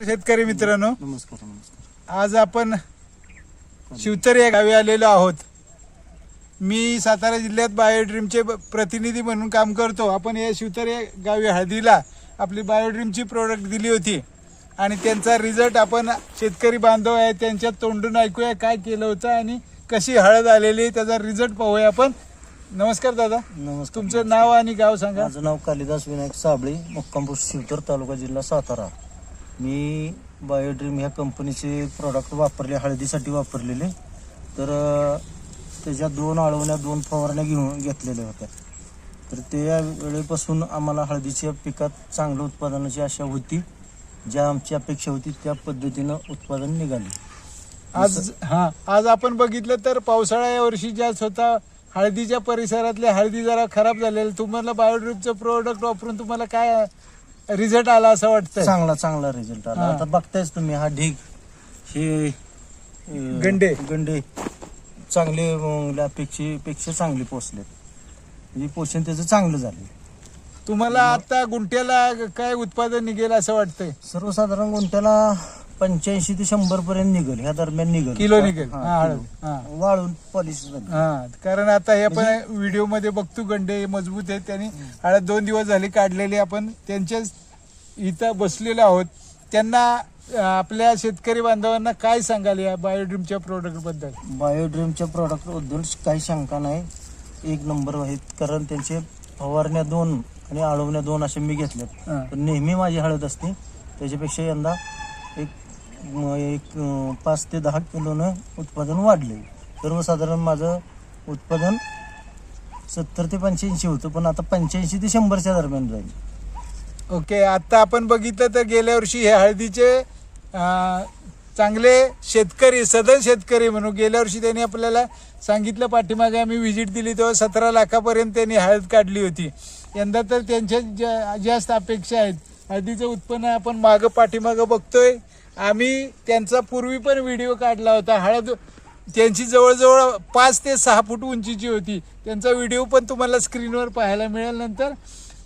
शेतकरी मित्रांनो नमस्कार नमस्कार. आज आपण शिवतरे या गावी आलेलो आहोत. मी सातारा जिल्ह्यात बायोड्रीमचे प्रतिनिधी म्हणून काम करतो. आपण या शिवतरे गावी हळदीला आपली बायोड्रीमची प्रोडक्ट दिली होती. आणि त्यांचा रिझल्ट आपण शेतकरी बांधव आहे त्यांच्या तोंडून ऐकूया काय केलं होतं आणि कशी हळद आलेली त्याचा रिझल्ट पाहूया आपण. नमस्कार दादा. नमस्कार तुमचं नाव आणि गाव सांगा. माझं नाव कालिदास विनायक साबळे मुक्कामपूर शिवतर तालुका जिल्हा सातारा. मी बायोड्रीम ह्या कंपनीचे प्रॉडक्ट वापरले हळदीसाठी वापरलेले. तर त्याच्या दोन आळवण्या दोन फवारण्या घेऊन घेतलेल्या होत्या. तर त्या वेळेपासून आम्हाला हळदीच्या पिकात चांगलं उत्पादनाची आशा होती. ज्या आमची अपेक्षा होती त्या पद्धतीनं उत्पादन निघाले. आज हा आज आपण बघितलं तर पावसाळा या वर्षी ज्या स्वतः हळदीच्या परिसरातल्या हळदी जरा खराब झालेली तुम्हाला बायोड्रीपचं प्रोडक्ट वापरून तुम्हाला काय रिझल्ट आला असं वाटतंय. चांगला चांगला रिझल्ट आला. हा. आता बघतायच तुम्ही हा ढीग हे अं, गंडे. गंडे. चांगले अं, पेक्षा पेक्षा चांगले पोचले म्हणजे पोषण त्याचं चांगलं झालं तुम्हाला आता गुंठ्याला काय उत्पादन निघेल असं वाटतंय? सर्वसाधारण गुंठ्याला पंच्याऐंशी ते शंभर पर्यंत निघल. ह्या दरम्यान निघल. किलो निघेल. हा, हा, हळद किलो. हा. वाळून पॉलिश झाली. हा कारण आता हे आपण व्हिडिओमध्ये बघतो गंडे मजबूत आहेत त्यांनी हळद दोन दिवस झाले काढलेले आपण त्यांच्या इथं बसलेलो आहोत. त्यांना अं, आपल्या शेतकरी बांधवांना काय सांगाल या बायोड्रीमच्या प्रोडक्टबद्दल? बायोड्रीमच्या प्रॉडक्टबद्दल काही शंका नाही. एक नंबर आहेत. कारण त्यांचे फवारण्या दोन आणि आळवण्या दोन असे मी घेतल्यात. हा. पण नेहमी माझी हळद असते. त्याच्यापेक्षा यंदा एक एक पाच ते दहा किलोनं उत्पादन वाढले. सर्वसाधारण माझं उत्पादन सत्तर ते पंच्याऐंशी होतं पण आता पंच्याऐंशी ते शंभरच्या दरम्यान जाईल. ओके आता आपण बघितलं तर गेल्या वर्षी हे हळदीचे चांगले शेतकरी सदन शेतकरी म्हणून गेल्या वर्षी त्यांनी आपल्याला सांगितलं पाठीमागे आम्ही व्हिजिट दिली तेव्हा सतरा लाखापर्यंत त्यांनी हळद काढली होती. यंदा तर त्यांच्या जा- जास्त अपेक्षा आहेत हळदीचं उत्पन्न आपण मागं पाठीमागं बघतोय. आम्ही त्यांचा पूर्वी पण व्हिडिओ काढला होता. हळद त्यांची जवळजवळ पाच ते सहा फूट उंचीची होती. त्यांचा व्हिडिओ पण तुम्हाला स्क्रीनवर पाहायला मिळेल नंतर.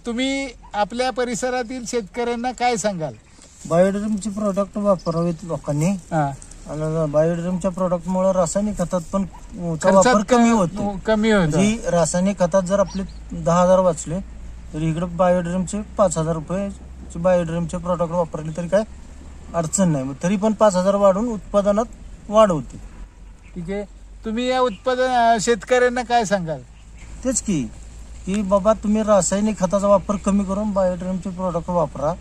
तुम्ही आपल्या परिसरातील शेतकऱ्यांना काय सांगाल? बायोड्रीमचे प्रॉडक्ट वापरावेत लोकांनी. हा. बायोड्रीमच्या प्रॉडक्टमुळे रासायनिक खतात पण वापर कमी होतो कमी होतो जी रासायनिक खतात जर आपले दहा हजार वाचले तर इकडे बायोड्रीमचे पाच हजार रुपये बायोड्रीमचे प्रॉडक्ट वापरले तरी काय अडचण नाही. मग तरी पण पाच हजार वाढून उत्पादनात वाढ होते. ठीक आहे. तुम्ही या उत्पादन शेतकऱ्यांना काय सांगाल? तेच की की बाबा तुम्ही रासायनिक खताचा वापर कमी करून बायोड्रीमचे प्रॉडक्ट वापरा.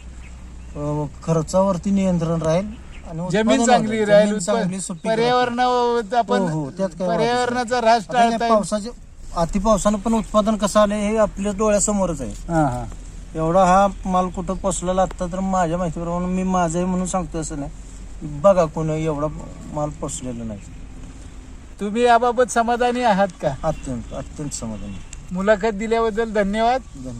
खर्चावरती नियंत्रण राहील आणि जमीन चांगली. राहील चांगली उत्पन्न- सुपीक राहते. पर्यावरणावर आपण हो, हो, त्यात काय पर्यावरणाचा टाळता येईल. पावसाचे अति पावसानं पण उत्पादन कसं आलं हे आपल्या डोळ्यासमोरच आहे. हा हा. एवढा हा माल कुठं पोचलेला आता तर माझ्या माहितीप्रमाणे मी माझं आहे म्हणून सांगतो असं नाही. बघा कोणी एवढा माल पोचलेला नाही. तुम्ही याबाबत समाधानी आहात का? अत्यंत अत्यंत समाधान. मुलाखत दिल्याबद्दल धन्यवाद. धन्यवाद.